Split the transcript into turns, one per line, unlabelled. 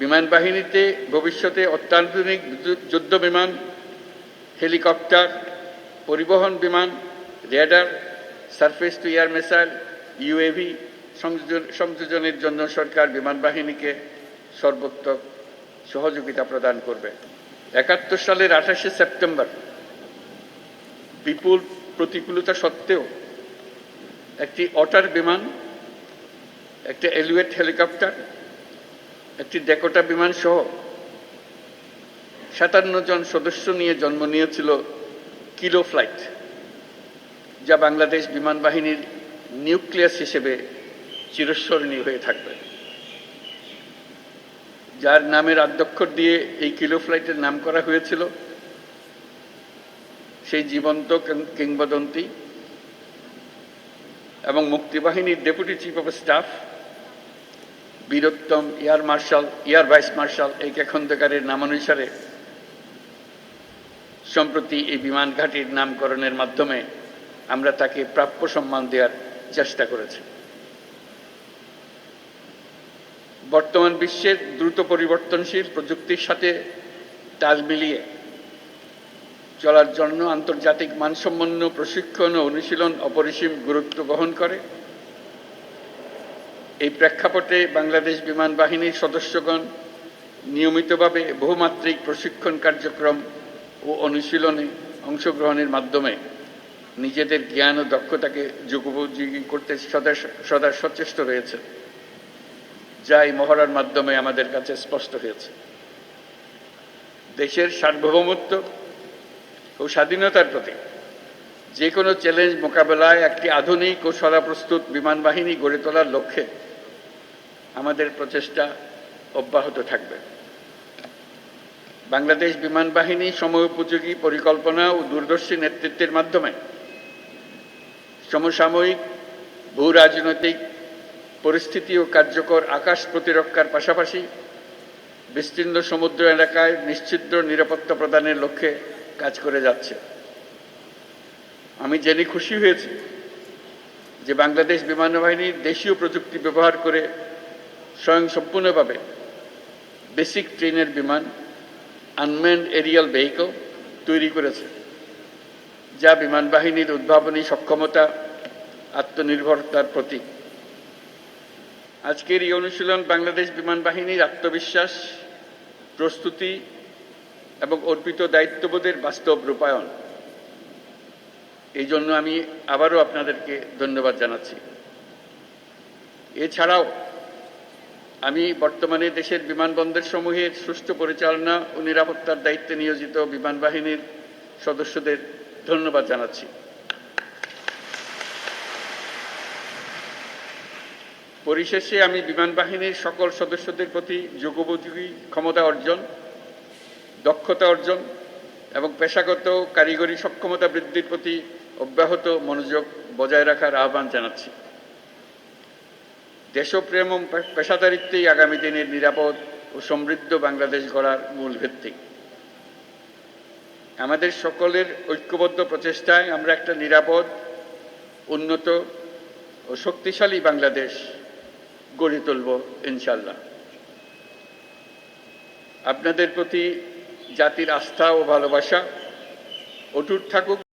বিমান বাহিনীতে ভবিষ্যতে অত্যাধুনিক যুদ্ধ বিমান হেলিকপ্টার, পরিবহন বিমান radar surface to air missile, UAV সংযোজন সংযোজনের জন্য সরকার বিমান বাহিনীকে সর্বোত্তক সহযোগিতা প্রদান করবে। একাত্তর সালের আঠাশে সেপ্টেম্বর বিপুল প্রতিকূলতা সত্ত্বেও একটি অটার বিমান, একটি এলিওয়েট হেলিকপ্টার একটি ডেকোটা বিমান সহ সাতান্ন জন সদস্য নিয়ে জন্ম নিয়েছিল কিলো ফ্লাইট, যা বাংলাদেশ বিমান বাহিনীর নিউক্লিয়াস হিসেবে চিরস্মরণীয় হয়ে থাকবে। যার নামের আদ্যক্ষর দিয়ে এই কিলো ফ্লাইটের নাম করা হয়েছিল সেই জীবন্ত কিংবদন্তি এবং মুক্তিবাহিনীর deputy chief of staff Bir Uttom, air marshal, air vice marshal, A K খন্দকারের নামানুসারে সম্প্রতি এই বিমান ঘাঁটির নামকরণের মাধ্যমে আমরা তাকে প্রাপ্য সম্মান দেওয়ার চেষ্টা করেছি। বর্তমান বিশ্বের দ্রুত পরিবর্তনশীল প্রযুক্তির সাথে তাল মিলিয়ে চলার জন্য আন্তর্জাতিক মানসম্পন্ন প্রশিক্ষণ ও অনুশীলন অপরিসীম গুরুত্ব বহন করে। এই প্রেক্ষাপটে বাংলাদেশ বিমান বাহিনীর সদস্যগণ নিয়মিতভাবে বহুমাত্রিক প্রশিক্ষণ কার্যক্রম ও অনুশীলনে অংশগ্রহণের মাধ্যমে নিজেদের জ্ঞান ও দক্ষতাকে যুগোপযোগী করতে সদা সদা সচেষ্ট রয়েছে, যা এই মহড়ার মাধ্যমে আমাদের কাছে স্পষ্ট হয়েছে। দেশের সার্বভৌমত্ব ও স্বাধীনতার প্রতি যে কোনো চ্যালেঞ্জ মোকাবেলায় একটি আধুনিক ও সদাপ্রস্তুত বিমান বাহিনী গড়ে তোলার লক্ষ্যে আমাদের প্রচেষ্টা অব্যাহত থাকবে। বাংলাদেশ বিমান বাহিনী সময়োপযোগী পরিকল্পনা ও দূরদর্শী নেতৃত্বের মাধ্যমে সমসাময়িক ভূ রাজনৈতিক পরিস্থিতি ও কার্যকর আকাশ প্রতিরক্ষার পাশাপাশি বিস্তীর্ণ সমুদ্র এলাকায় নিশ্চিদ্র নিরাপত্তা প্রদানের লক্ষ্যে কাজ করে যাচ্ছে। আমি জেনে খুশি হয়েছি যে বাংলাদেশ বিমান বাহিনী দেশীয় প্রযুক্তি ব্যবহার করে স্বয়ংসম্পূর্ণভাবে বেসিক ট্রেনের বিমান, আনম্যান্ড এরিয়াল ভেহিকল তৈরি করেছে, যা বিমান বাহিনীর উদ্ভাবনী সক্ষমতা, আত্মনির্ভরতার প্রতীক। আজকের এই অনুশীলন বাংলাদেশ বিমান বাহিনীর আত্মবিশ্বাস, প্রস্তুতি এবং অর্পিত দায়িত্ববোধের বাস্তব রূপায়ণ। এই জন্য আমি আবারও আপনাদেরকে ধন্যবাদ জানাচ্ছি। এছাড়াও আমি বর্তমানে দেশের বিমানবন্দর সমূহের সুষ্ঠু পরিচালনা ও নিরাপত্তার দায়িত্বে নিয়োজিত বিমান বাহিনীর সদস্যদের ধন্যবাদ জানাচ্ছি। পরিশেষে আমি বিমান বাহিনীর সকল সদস্যদের প্রতি যুগোপযোগী ক্ষমতা অর্জন, দক্ষতা অর্জন এবং পেশাগত কারিগরি সক্ষমতা বৃদ্ধির প্রতি অব্যাহত মনোযোগ বজায় রাখার আহ্বান জানাচ্ছি। দেশপ্রেম ও পেশাদারিত্বেই আগামী দিনের নিরাপদ ও সমৃদ্ধ বাংলাদেশ গড়ার মূল ভিত্তি। আমাদের সকলের ঐক্যবদ্ধ প্রচেষ্টায় আমরা একটা নিরাপদ, উন্নত ও শক্তিশালী বাংলাদেশ গড়ে তুলব ইনশাল্লাহ আপনাদের প্রতি জাতির আস্থা ও ভালোবাসা অটুট থাকুক।